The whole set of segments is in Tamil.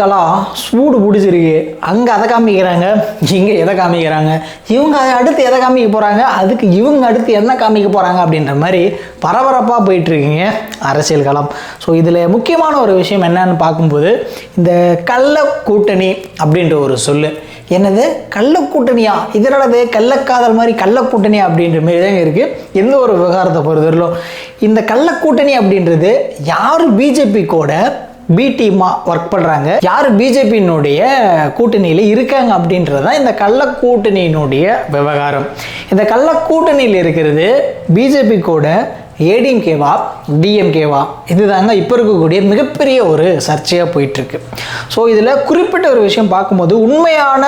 அரசியல் சூடு பிடிச்சிருக்கு. அங்கே அதை காமிக்கிறாங்க இங்கே எதை காமிக்கிறாங்க இவங்க அதை அடுத்து எதை காமிக்க போகிறாங்க அதுக்கு இவங்க அடுத்து என்ன காமிக்க போகிறாங்க அப்படின்ற மாதிரி பரபரப்பாக போயிட்டுருக்கீங்க அரசியல் களம். ஸோ இதில் முக்கியமான ஒரு விஷயம் என்னன்னு பார்க்கும்போது இந்த கள்ள கூட்டணி அப்படின்ற ஒரு சொல்லு. என்னது? கள்ள கூட்டணியா? கள்ளக்காதல் மாதிரி கள்ள கூட்டணி அப்படின்ற மாதிரி தான் இருக்குது எந்த ஒரு விவகாரத்தை பொறுத்தவரையிலும். இந்த கள்ள கூட்டணி அப்படின்றது யார் பிஜேபி கூட பி டீமாக ஒர்க் பண்ணுறாங்க யார் பிஜேபியினுடைய கூட்டணியில் இருக்காங்க அப்படின்றது தான் இந்த கள்ள கூட்டணியினுடைய விவகாரம் இந்த கள்ள கூட்டணியில் இருக்கிறது பிஜேபி கூட ஏடிஎம்கேவா டிஎம்கேவா இதுதாங்க இப்போ இருக்கக்கூடிய மிகப்பெரிய ஒரு சர்ச்சையாக போயிட்டுருக்கு. ஸோ இதில் குறிப்பிட்ட ஒரு விஷயம் பார்க்கும்போது உண்மையான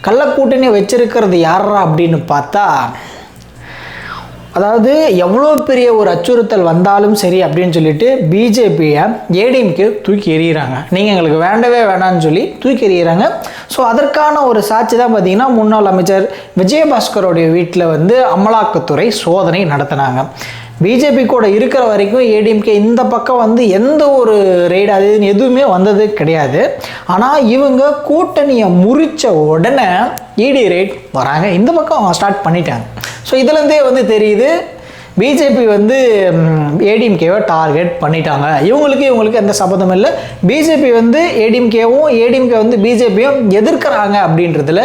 கள்ள கூட்டணி வச்சிருக்கிறது யாரா அப்படின்னு பார்த்தா அதாவது எவ்வளோ பெரிய ஒரு அச்சுறுத்தல் வந்தாலும் சரி அப்படின்னு சொல்லிட்டு பிஜேபியை ஏடிஎம்கே தூக்கி எறிகிறாங்க. நீங்கள் எங்களுக்கு வேண்டவே வேணான்னு சொல்லி தூக்கி எறிகிறாங்க. ஸோ அதற்கான ஒரு சாட்சி தான் பார்த்தீங்கன்னா முன்னாள் அமைச்சர் விஜயபாஸ்கரோடைய வீட்டில் வந்து அமலாக்கத்துறை சோதனை நடத்தினாங்க. பிஜேபி கூட இருக்கிற வரைக்கும் ஏடிஎம்கே இந்த பக்கம் வந்து எந்த ஒரு ரெய்டு அது எதுவுமே வந்தது கிடையாது. ஆனால் இவங்க கூட்டணியை முறித்த உடனே இடி ரெய்ட் வராங்க. இந்த பக்கம் ஸ்டார்ட் பண்ணிட்டாங்க. ஸோ இதுலேருந்தே வந்து தெரியுது பிஜேபி வந்து ஏடிஎம்கேவை டார்கெட் பண்ணிட்டாங்க. இவங்களுக்கு இவங்களுக்கு எந்த சம்மந்தம் இல்லை. பிஜேபி வந்து ஏடிஎம்கேவும் ஏடிஎம்கே வந்து பிஜேபியும் எதிர்க்கிறாங்க அப்படின்றதுல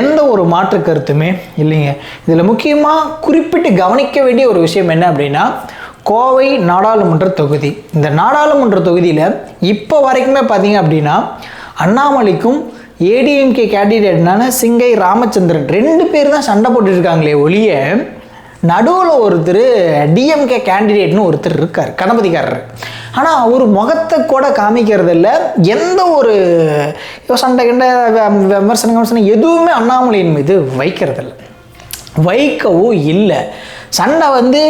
எந்த ஒரு மாற்று கருத்துமே இல்லைங்க. இதில் முக்கியமாக குறிப்பிட்டு கவனிக்க வேண்டிய ஒரு விஷயம் என்ன அப்படின்னா கோவை நாடாளுமன்ற தொகுதி. இந்த நாடாளுமன்ற தொகுதியில் இப்போ வரைக்குமே பார்த்தீங்க அப்படின்னா அண்ணாமலைக்கும் ஏடிஎம்கே கேண்டிடேட்னான சிங்கை ராமச்சந்திரன் ரெண்டு பேர் தான் சண்டை போட்டுருக்காங்களே இருக்காங்களே ஒழிய நடுவில் ஒருத்தர் டிஎம்கே கேண்டிடேட்னு ஒருத்தர் இருக்கார் கணபதிக்காரர் ஆனால் அவர் முகத்தை கூட காமிக்கிறது இல்லை எந்த ஒரு சண்டை கண்ட விமர்சனம் விமர்சனம் எதுவுமே அண்ணாமலையின் மீது வைக்கிறதில்ல. வைக்கவும் இல்லை. சண்டை வந்து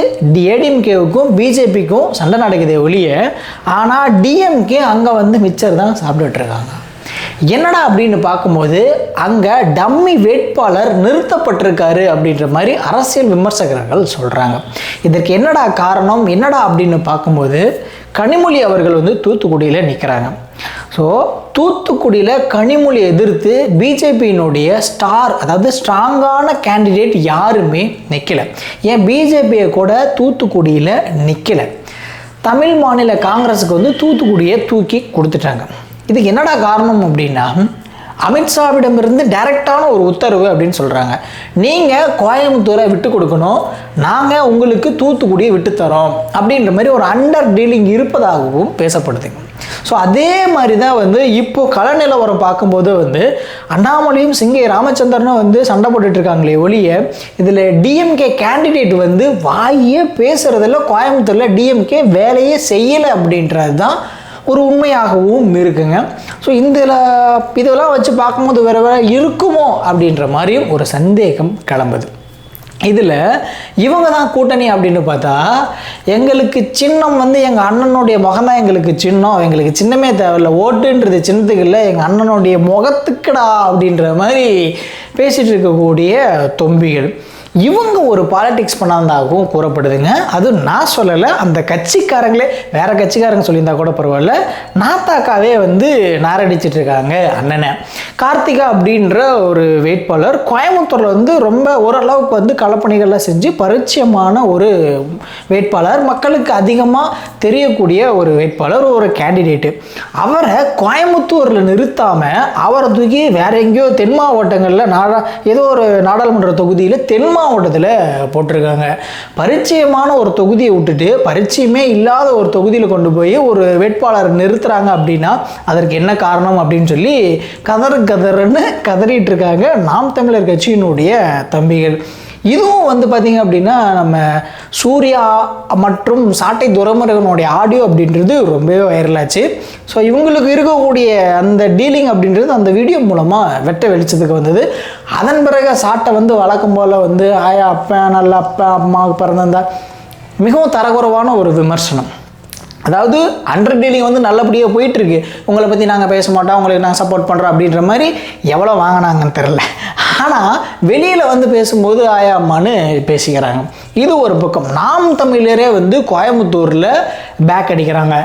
ஏடிஎம்கேவுக்கும் பிஜேபிக்கும் சண்டை நடக்குதே ஒழிய ஆனால் டிஎம்கே அங்கே வந்து மிச்சர் தான் சாப்பிட்டுட்ருக்காங்க. என்னடா அப்படின்னு பார்க்கும்போது அங்கே டம்மி வேட்பாளர் நிறுத்தப்பட்டிருக்காரு அப்படின்ற மாதிரி அரசியல் விமர்சகர்கள் சொல்கிறாங்க இதற்கு என்னடா காரணம் என்னடா அப்படின்னு பார்க்கும்போது கனிமொழி அவர்கள் வந்து தூத்துக்குடியில் நிற்கிறாங்க ஸோ தூத்துக்குடியில் கனிமொழி எதிர்த்து பிஜேபியினுடைய ஸ்டார் அதாவது ஸ்ட்ராங்கான கேண்டிடேட் யாருமே நிற்கலை ஏன் பிஜேபியை கூட தூத்துக்குடியில் நிற்கலை தமிழ் மாநில காங்கிரஸுக்கு வந்து தூத்துக்குடியை தூக்கி கொடுத்துட்டாங்க. இதுக்கு என்னடா காரணம் அப்படின்னா அமித்ஷாவிடமிருந்து டைரக்டான ஒரு உத்தரவு அப்படின்னு சொல்கிறாங்க நீங்கள் கோயம்புத்தூரை விட்டு கொடுக்கணும். நாங்கள் உங்களுக்கு தூத்துக்குடியை விட்டுத்தரோம் அப்படின்ற மாதிரி ஒரு அண்டர் டீலிங் இருப்பதாகவும் பேசப்படுதுங்க ஸோ அதே மாதிரி தான் வந்து இப்போ கள நிலவரம் பார்க்கும்போது வந்து அண்ணாமலையும் சிங்கை ராமச்சந்திரனும் வந்து சண்டை போட்டுட்டு இருக்காங்களே ஒழிய இதில் டிஎம்கே கேண்டிடேட் வந்து வாயே பேசுறதில்ல கோயம்புத்தூரில் டிஎம்கே வேலையே செய்யலை அப்படின்றது தான் ஒரு உண்மையாகவும் இருக்குங்க. ஸோ இந்த இதெல்லாம் வச்சு பார்க்கும்போது வேறு வேறு இருக்குமோ அப்படின்ற மாதிரியும் ஒரு சந்தேகம் கிளம்புது. இதில் இவங்க தான் கூட்டணி அப்படின்னு பார்த்தா எங்களுக்கு சின்னம் வந்து எங்கள் அண்ணனுடைய முகம் தான் எங்களுக்கு சின்னம் எங்களுக்கு சின்னமே தேவையில்ல. ஓட்டுன்றது சின்னத்துக்கு இல்லை எங்கள் அண்ணனுடைய முகத்துக்குடா அப்படின்ற மாதிரி பேசிகிட்டு இருக்கக்கூடிய தொம்பிகள். இவங்க ஒரு பாலிடிக்ஸ் பண்ணாதாகவும் கூறப்படுதுங்க. அது நான் சொல்லலை அந்த கட்சிக்காரங்களே வேற கட்சிக்காரங்க சொல்லியிருந்தா கூட பரவாயில்ல. நாத்தாக்காவே வந்து நாரடிச்சிட்டு இருக்காங்க அண்ணனை. கார்த்திகா அப்படின்ற ஒரு வேட்பாளர் கோயம்புத்தூரில் வந்து ரொம்ப ஓரளவுக்கு வந்து களப்பணிகள்லாம் செஞ்சு பரிச்சயமான ஒரு வேட்பாளர் மக்களுக்கு அதிகமாக தெரியக்கூடிய ஒரு வேட்பாளர் ஒரு கேண்டிடேட்டு அவரை கோயம்புத்தூரில் நிறுத்தாமல் அவரை தூக்கி வேற எங்கேயோ தென் மாவட்டங்களில் நாடா ஏதோ ஒரு நாடாளுமன்ற தொகுதியில் தென் மாவட்டத்தில் போட்டிருக்காங்க. பரிச்சயமான ஒரு தொகுதியை விட்டுட்டு பரிச்சயமே இல்லாத ஒரு தொகுதியில் கொண்டு போய் ஒரு வேட்பாளர் நிறுத்துறாங்க அப்படின்னா அதற்கு என்ன காரணம் அப்படின்னு சொல்லி கதறு கதறுன்னு கதறிட்டு இருக்காங்க நாம் தமிழர் கட்சியினுடைய தம்பிகள். இதுவும் வந்து பார்த்திங்க அப்படின்னா நம்ம சூர்யா மற்றும் சாட்டை துரைமுருகனுடைய ஆடியோ அப்படின்றது ரொம்பவே வைரலாச்சு ஸோ இவங்களுக்கு இருக்கக்கூடிய அந்த டீலிங் அப்படின்றது அந்த வீடியோ மூலமாக வெட்ட வெளிச்சத்துக்கு வந்தது. அதன் பிறகு சாட்டை வந்து வழக்கம் போல் வந்து ஆயா அப்பா நல்ல அப்பா அம்மாவுக்கு பிறந்திருந்தா. மிகவும் தரக்குறைவான ஒரு விமர்சனம். அதாவது அண்டர் டீலிங் வந்து நல்லபடியாக போயிட்டுருக்கு உங்களை பற்றி நாங்கள் பேச மாட்டோம் உங்களுக்கு நாங்கள் சப்போர்ட் பண்ணுறோம் அப்படின்ற மாதிரி எவ்வளோ வாங்கினாங்கன்னு தெரில ஆனால் வெளியில் வந்து பேசும்போது ஆயா அம்மான்னு பேசிக்கிறாங்க. இது ஒரு பக்கம். நாம் தமிழரே வந்து கோயம்புத்தூரில் பேக் அடிக்கிறாங்க.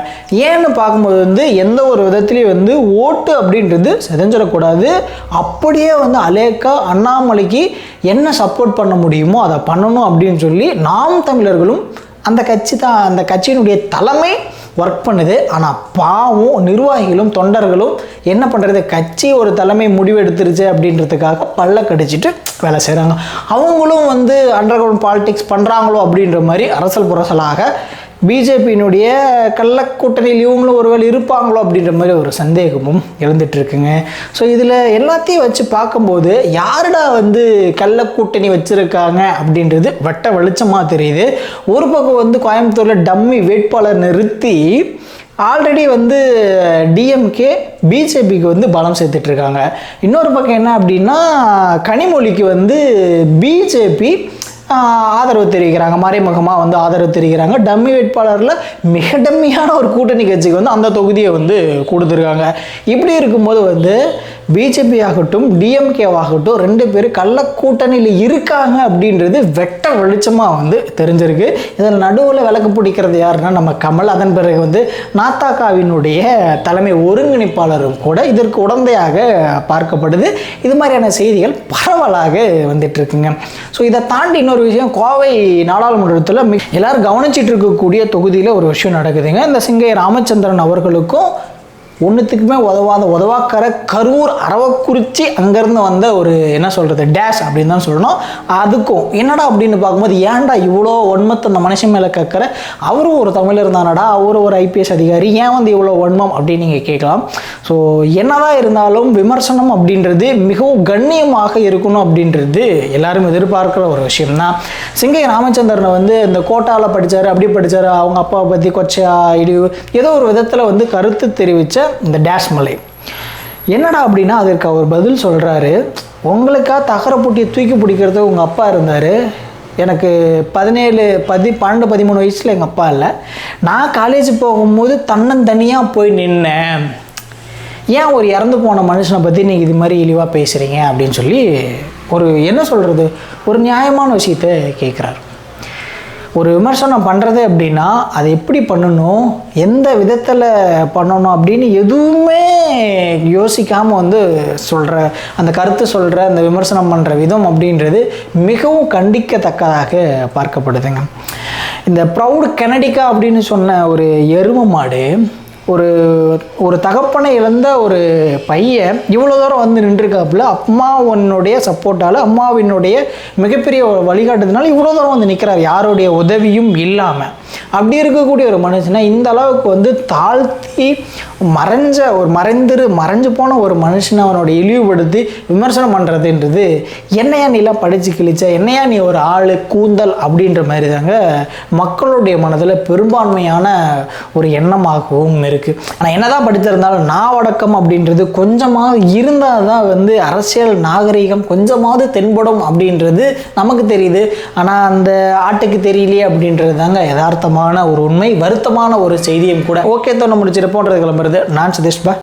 ஏன்னு பார்க்கும்போது வந்து எந்த ஒரு விதத்துலேயும் வந்து ஓட்டு அப்படின்றது செதஞ்சிடக்கூடாது அப்படியே வந்து அலேக்கா அண்ணாமலைக்கு என்ன சப்போர்ட் பண்ண முடியுமோ அதை பண்ணணும் அப்படின்னு சொல்லி நாம் தமிழர்களும் அந்த கட்சி தான் அந்த கட்சியினுடைய தலைமை ஒர்க் பண்ணுது. ஆனால் பாவம் நிர்வாகிகளும் தொண்டர்களும் என்ன பண்ணுறது கட்சி ஒரு தலைமை முடிவெடுத்துருச்சு அப்படின்றதுக்காக பல்ல கடிச்சிட்டு வேலை செய்கிறாங்க அவங்களும் வந்து அண்டர் கிரவுண்ட் பாலிடிக்ஸ் பண்ணுறாங்களோ அப்படின்ற மாதிரி அரசல் புரசலாக பிஜேபியினுடைய கள்ளக்கூட்டணியில் இவங்களும் ஒருவேளை இருப்பாங்களோ அப்படின்ற மாதிரி ஒரு சந்தேகமும் எழுந்துட்டு இருக்குங்க ஸோ இதில் எல்லாத்தையும் வச்சு பார்க்கும்போது யாருடா வந்து கள்ளக்கூட்டணி வச்சுருக்காங்க அப்படின்றது வட்ட வெளிச்சமாக தெரியுது. ஒரு பக்கம் வந்து கோயம்புத்தூரில் டம்மி வேட்பாளர் நிறுத்தி ஆல்ரெடி வந்து டிஎம்கே பிஜேபிக்கு வந்து பலம் சேர்த்துட்ருக்காங்க இன்னொரு பக்கம் என்ன அப்படின்னா கனிமொழிக்கு வந்து பிஜேபி ஆதரவு தெரிவிக்கிறாங்க. மறைமுகமாக வந்து ஆதரவு தெரிவிக்கிறாங்க. டம்மி வேட்பாளரில் மிக டம்மியான ஒரு கூட்டணி கட்சிக்கு வந்து அந்த தொகுதியை வந்து கொடுத்துருக்காங்க. இப்படி இருக்கும்போது வந்து பிஜேபி ஆகட்டும் டிஎம்கே ஆகட்டும் ரெண்டு பேரும் கள்ள கூட்டணியில் இருக்காங்க அப்படின்றது வெட்ட வெளிச்சமாக வந்து தெரிஞ்சிருக்கு. இதில் நடுவில் விளக்கு பிடிக்கிறது யாருன்னா நம்ம கமல். அதன் பிறகு வந்து நாத்தாக்காவினுடைய தலைமை ஒருங்கிணைப்பாளரும் கூட இதற்கு உடந்தையாக பார்க்கப்படுது. இது மாதிரியான செய்திகள் பரவலாக வந்துட்டு இருக்குங்க ஸோ இதை தாண்டி இன்னொரு விஷயம் கோவை நாடாளுமன்றத்தில் எல்லாரும் கவனிச்சிட்டு இருக்கக்கூடிய தொகுதியில் ஒரு விஷயம் நடக்குதுங்க. இந்த சிங்கை ராமச்சந்திரன் அவர்களுக்கும் ஒன்றுத்துக்குமே உதவாத உதவாக்கற கரூர் அரவக்குறிச்சி அங்கேருந்து வந்த ஒரு என்ன சொல்கிறது டேஷ் அப்படின்னு தான் சொல்லணும். அதுக்கும் என்னடா அப்படின்னு பார்க்கும்போது ஏன்டா இவ்வளோ ஒன்மத்தை அந்த மனுஷன் மேலே கேட்குற அவரும் ஒரு தமிழர் தானடா அவரும் ஒரு ஐபிஎஸ் அதிகாரி ஏன் வந்து இவ்வளோ ஒன்மம் அப்படின்னு நீங்கள் கேட்கலாம். ஸோ என்னதான் இருந்தாலும் விமர்சனம் அப்படின்றது மிகவும் கண்ணியமாக இருக்கணும் அப்படின்றது எல்லாரும் எதிர்பார்க்குற ஒரு விஷயம் தான் சிங்கை ராமச்சந்திரனை வந்து இந்த கோட்டாவில் படித்தார் அப்படி படித்தார் அவங்க அப்பாவை பற்றி கொச்சையா இழிவு ஏதோ ஒரு விதத்தில் வந்து கருத்து தெரிவித்த இந்த டேஷ் மலை. என்னடா அப்படின்னா அதற்கு அவர் பதில் சொல்கிறாரு உங்களுக்காக தகர பூட்டியை தூக்கி பிடிக்கிறது உங்கள் அப்பா இருந்தார்? எனக்கு பதினேழு பதி பன்னெண்டு பதிமூணு வயசில் எங்கள் அப்பா இல்லை. நான் காலேஜ் போகும்போது தன்னந்தனியாக போய் நின்னேன். ஏன் ஒரு இறந்து போன மனுஷனை பற்றி நீங்கள் இது மாதிரி இழிவாக பேசுகிறீங்க அப்படின்னு சொல்லி ஒரு என்ன சொல்கிறது ஒரு நியாயமான விஷயத்தை கேட்குறாரு ஒரு விமர்சனம் பண்ணுறது அப்படின்னா அதை எப்படி பண்ணணும்? எந்த விதத்தில் பண்ணணும் அப்படின்னு எதுவுமே யோசிக்காமல் வந்து சொல்கிற அந்த கருத்து சொல்கிற அந்த விமர்சனம் பண்ணுற விதம் அப்படின்றது மிகவும் கண்டிக்கத்தக்கதாக பார்க்கப்படுதுங்க. இந்த ப்ரௌடு கெனடிக்கா அப்படின்னு சொன்ன ஒரு எரும மாடு ஒரு ஒரு தகப்பனை இழந்த ஒரு பையன் இவ்வளோ தூரம் வந்து நின்றுருக்காப்புல அம்மாவனுடைய சப்போர்ட்டால் அம்மாவினுடைய மிகப்பெரிய வழிகாட்டுறதுனால இவ்வளோ தூரம் வந்து நிற்கிறார் யாருடைய உதவியும் இல்லாமல் அப்படி இருக்கக்கூடிய ஒரு மனுஷனை இந்த அளவுக்கு வந்து தாழ்த்தி மறைஞ்ச ஒரு மறைந்திரு மறைஞ்சு போன ஒரு மனுஷனை அவனோட இழிவுபடுத்தி விமர்சனம் பண்ணுறதுன்றது என்னையா நீலாம் படித்து கிழிச்ச? என்னையா நீ ஒரு ஆள் கூந்தல் அப்படின்ற மாதிரி தாங்க மக்களுடைய மனதில் பெரும்பான்மையான ஒரு எண்ணமாகவும் இருக்குது ஆனால் என்னதான் படித்திருந்தாலும் நாவடக்கம் அப்படின்றது கொஞ்சமாவது இருந்தால் தான் வந்து அரசியல் நாகரிகம் கொஞ்சமாவது தென்படும் அப்படின்றது நமக்கு தெரியுது. ஆனால் அந்த ஆட்டுக்கு தெரியலையே அப்படின்றது தாங்க யதார்த்தமான ஒரு உண்மை வருத்தமான ஒரு செய்தியும் கூட. ஓகே தோண முடிச்சிருப்போன்றது கிளம்புறது நான் சதீஷ்பா